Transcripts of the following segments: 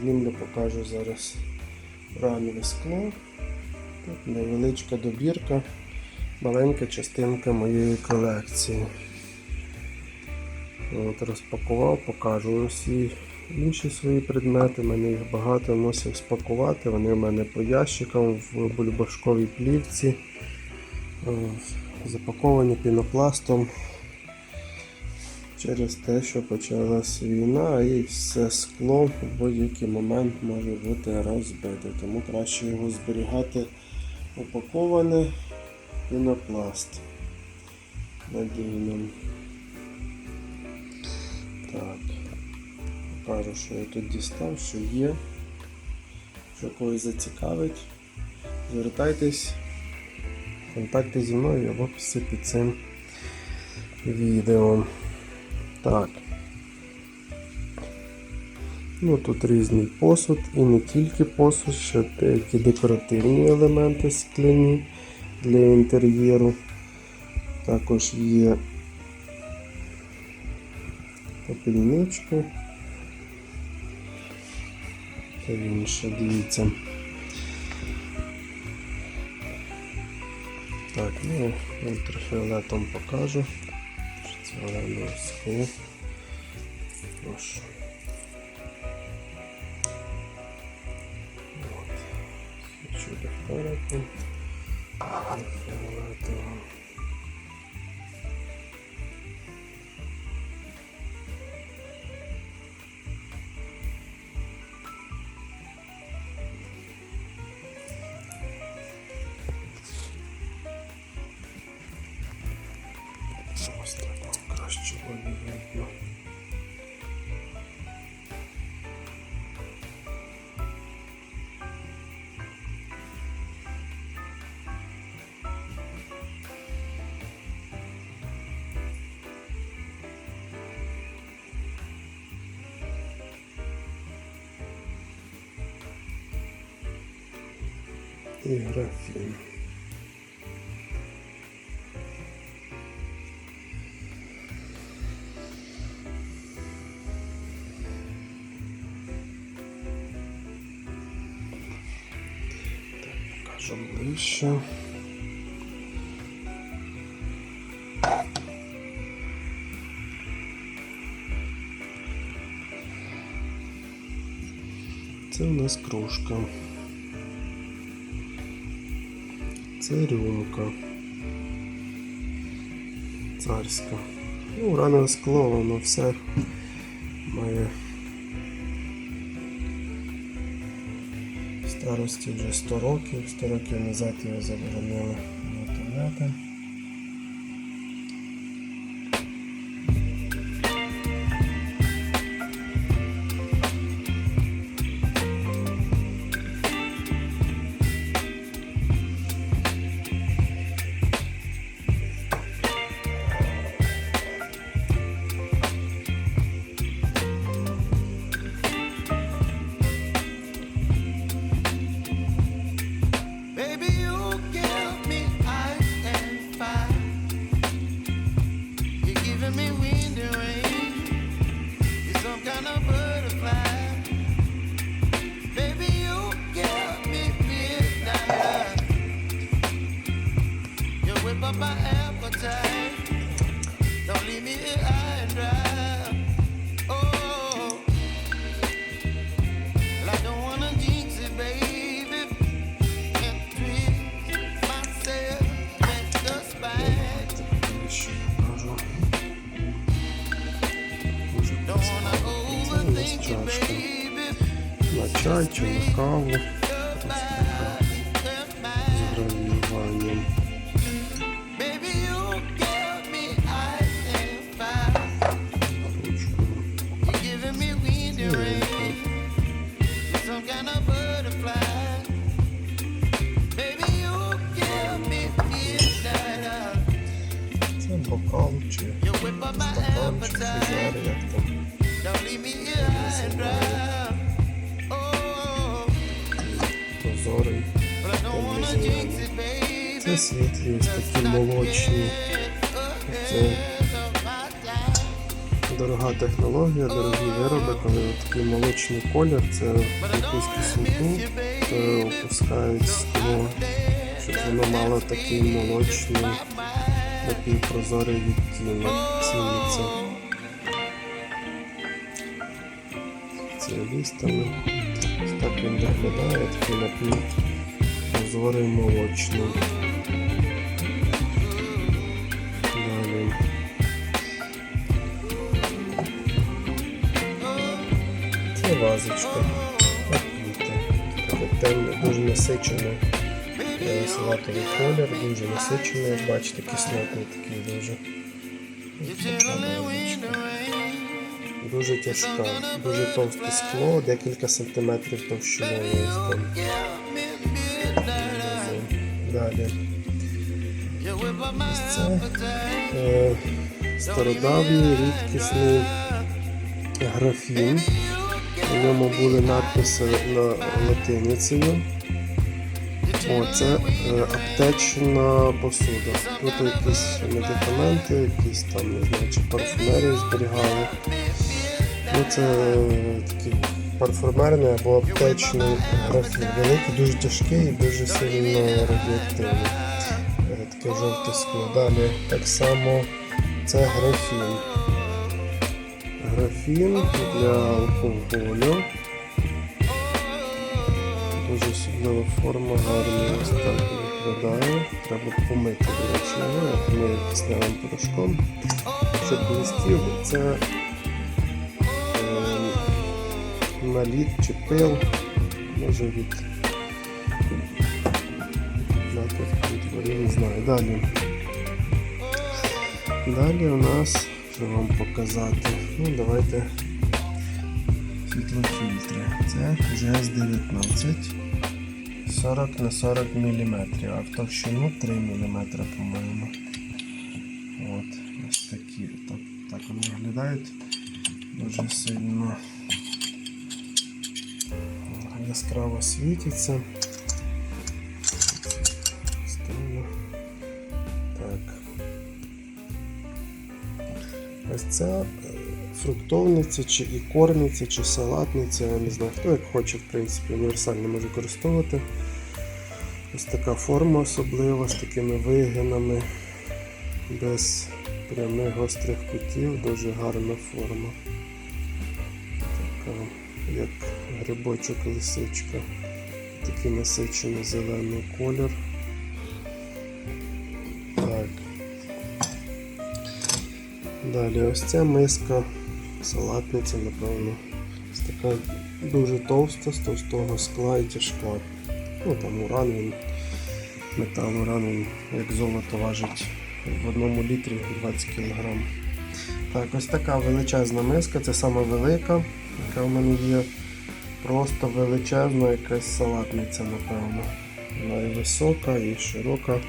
Знімлю, покажу зараз рамове скло. Тут невеличка добірка, маленька частинка моєї колекції. От, розпакував, покажу усі інші свої предмети. У мене їх багато мусив спакувати. Вони в мене по ящикам в бульбашковій плівці. Е, Запаковані пінопластом через те, що почалась війна і все скло в будь-який момент може бути розбите. Тому краще його зберігати упаковане в пінопласт надійним. Так, покажу, що я тут дістав, що є. Що когось зацікавить, звертайтесь, контакти зі мною в описі під цим відео. Так. Ну, тут різний посуд і не тільки посуд, ще деякі декоративні елементи скляні для інтер'єру. Також є попільнички та інше, дивіться. Так, ну, ультрафіолетом покажу. Скло. Прошу. От. Свічу ліхтариком. Ультрафіолетовим. Ось так краще буде видно. І графін. Покажу ближче. Це у нас кружка. Це рюмка. Царська. Ну, рано скло, воно все має старості вже 100 років, 100 років назад його заборонили виготовляти. up my appetite. Don't leave me here high and dry. Oh, well, I don't wanna jinx it, baby and twist myself at the spine. Ближче покажу. Дуже Don't wanna overthink it, чашка. baby. На чай чи Прозорий. Це світлі, ось такі молочні. Це дорога технологія, дорогі вироби, коли такий молочний колір, це якусь кисельку е, опускають скло, щоб воно мало такий молочний напівпрозорий відтінок. Ціниться спеціалістами. Ось так він виглядає, такий напівпрозорий молочний. Далі. Це вазочка. Таке темне, дуже насичене е, салатовий колір, дуже насичений, бачите, кислотний такий дуже. Вазочка. Дуже тяжка, дуже товсте скло, декілька сантиметрів товщиною. Далі. Це е, стародавній рідкісний графін. У ньому були надписи на латиницею. О, це е, аптечна посуда. Тут якісь медикаменти, якісь там, не знаю, чи парфумерію зберігали. Ну, це е, такий парфумерний або аптечний графін. Великий, дуже тяжкий і дуже сильно радіоактивний. Е, Таке жовте скло. Так само це графін. Графін для алкоголю. Дуже особлива форма, гарно так виглядає. Треба помити, до речі, я помию кисневим порошком. Щоб блистів, це е, наліт чи пил, може від нападку не знаю. Далі. Далі у нас, що вам показати, ну давайте світлофільтри. Це GS19 40 на 40 мм, а в товщину 3 мм, по-моєму. От, ось такі. Так, так вони виглядають дуже сильно яскраво світяться. Ставлю. Так. Ось ця е, фруктовниця, чи ікорниця, чи салатниця, я не знаю, хто як хоче, в принципі, універсально може використовувати. Ось така форма особлива з такими вигинами, без прямих гострих кутів, дуже гарна форма. Така, як грибочок лисичка. Такий насичений зелений колір. Так. Далі ось ця миска, салатниця, напевно. Ось така дуже товста, з товстого скла і тяжка. Ну там уран він, метал уран він, як золото важить в одному літрі 20 кг. Так, ось така величезна миска, це саме велика, яка в мене є. Просто величезна якась салатниця, напевно. Вона і висока, і широка.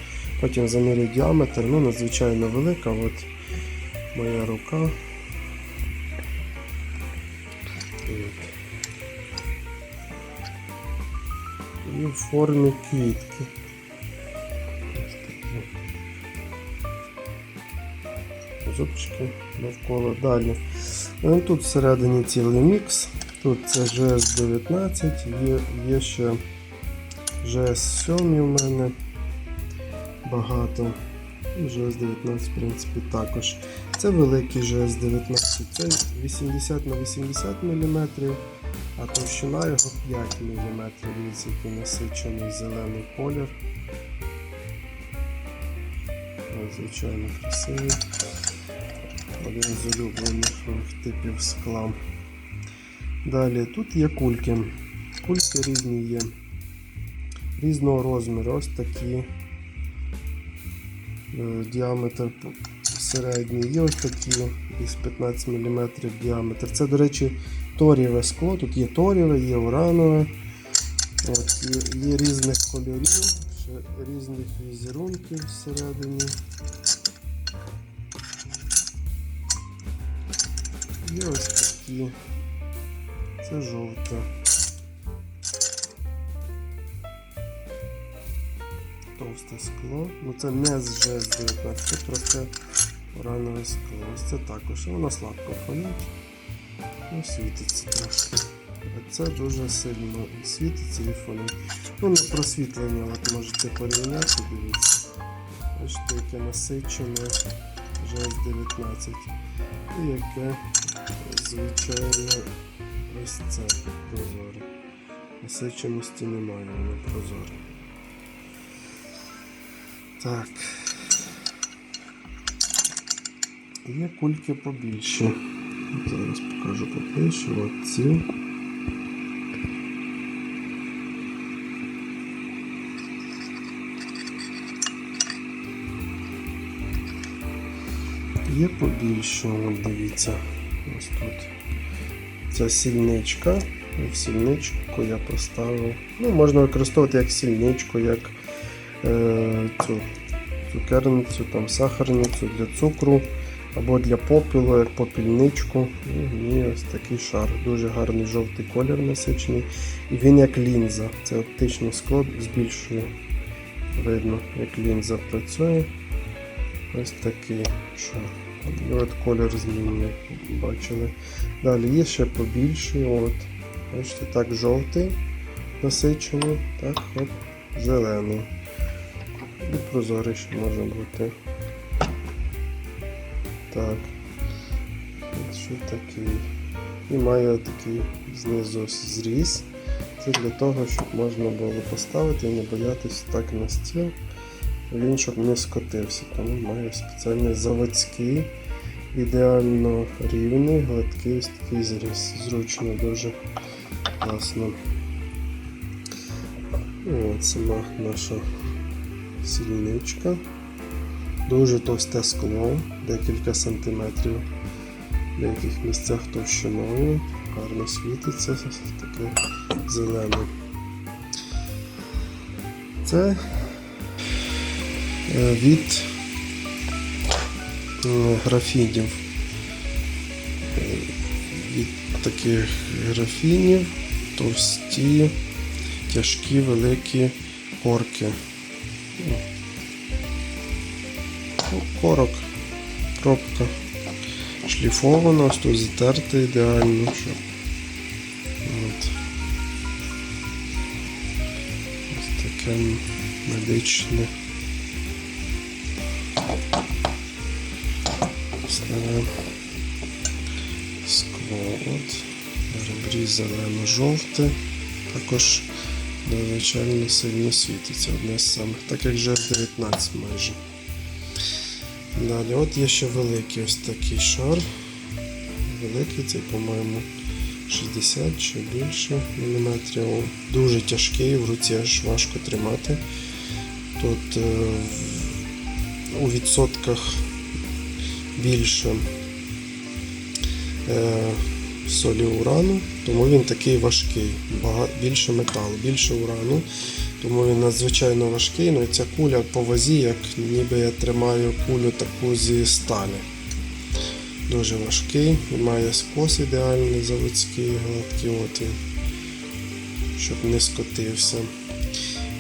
Потім замірю діаметр, ну надзвичайно велика. От моя рука. І в формі квітки. Зубчики навколо далі. Тут всередині цілий мікс. Тут це GS19, є, є ще GS7 у мене багато. І GS19, в принципі, також. Це великий GS19, це 80 на 80 мм, а товщина його 5 мм. Дивіться, який насичений зелений колір. Надзвичайно красивий. Один з улюблених типів скла. Далі тут є кульки. Кульки різні є. Різного розміру. Ось такі. Е, Діаметр середній. Є ось такі десь 15 мм діаметр. Це, до речі, торіве скло. Тут є торіве, є уранове. От, є, є різних кольорів, ще різних візерунків всередині. Є ось такі. Це жовте. Товсте скло. Ну це не з GS19, це просто уранове скло. Ось це також. Воно слабко фонить. Ну, світиться трошки. А це дуже сильно світиться і фонить. Ну, на просвітлення от можете порівняти, дивіться. Бачите, яке насичене ЖС-19. І яке звичайно ось це прозоре. Насиченості немає, воно прозоре. Так. Є кульки побільше. Зараз покажу поближче. От ці. Є побільше, дивіться. Ось тут. Ця сільничка. І сільничку я поставив. Ну, можна використовувати як сільничку, як е, цю цукерницю, там, сахарницю для цукру або для попілу, як попільничку. І ось такий шар. Дуже гарний жовтий колір насичений. І він як лінза. Це оптичне скло збільшує. Видно, як лінза працює. Ось такий шар. І от колір змінює, бачили. Далі є ще побільший. От. Бачите, так жовтий насичений, так, хоп, зелений. І прозорий ще може бути. Так. Що такий. І має такий знизу зріз. Це для того, щоб можна було поставити і не боятися так на стіл. Він щоб не скотився, тому має спеціальний заводський, ідеально рівний, гладкий ось такий зріз. Зручно дуже класно. От сама наша сільничка. Дуже товсте скло, декілька сантиметрів в деяких місцях товщиною, гарно світиться, таке зелене. Це від е, графінів. Е, Від таких графінів товсті, тяжкі, великі корки. Ну, Корок, пробка шліфована, ось тут затерта ідеально. Що... От. Ось таке медичне. Скло. От. Ребрі зелено-жовте. Також надзвичайно сильно світиться. Одне з самих, так як вже 19 майже. Далі, от є ще великий ось такий шар. Великий, цей, по-моєму, 60 чи більше міліметрів. Дуже тяжкий, в руці аж важко тримати. Тут е, у відсотках більше е, солі урану, тому він такий важкий. Більше металу, більше урану. Тому він надзвичайно важкий. Ну і ця куля по вазі, як ніби я тримаю кулю таку зі сталі. Дуже важкий, має скос ідеальний заводський, гладкий от він, щоб не скотився.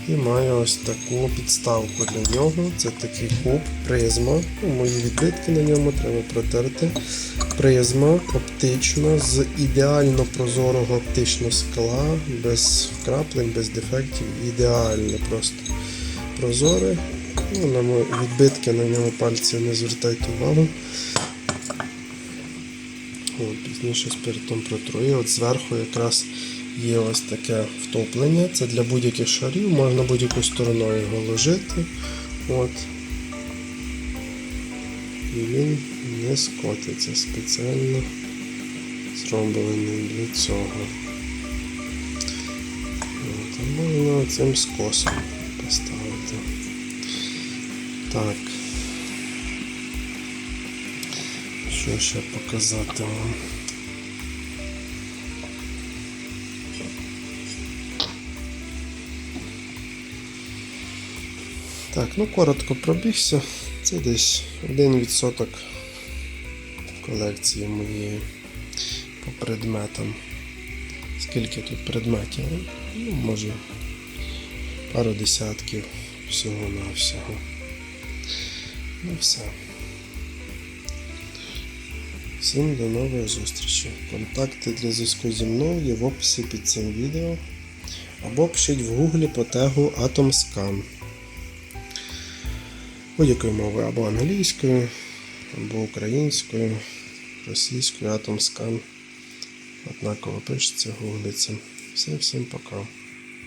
І має ось таку підставку для нього. Це такий куб, призма. Ну, Мої відбитки на ньому треба протерти. Призма оптична з ідеально прозорого оптичного скла, без вкраплень, без дефектів. Ідеально просто прозоре. Ну, відбитки на ньому пальці не звертайте увагу. От, пізніше спиртом протру. І от зверху якраз є ось таке втоплення. Це для будь-яких шарів, можна будь-якою стороною його ложити. От. І він не скотиться спеціально зроблений для цього. От, а можна цим скосом поставити. Так. Що ще показати вам? Так, ну коротко пробігся. Це десь 1% колекції моєї по предметам. Скільки тут предметів? Ну, може, пару десятків всього на всього. Ну все. Всім до нової зустрічі. Контакти для зв'язку зі мною є в описі під цим відео. Або пишіть в гуглі по тегу AtomScan. Будь-якою мовою або англійською, або українською, російською атомскан. Однаково пишеться, гуглиться. Все, всім пока.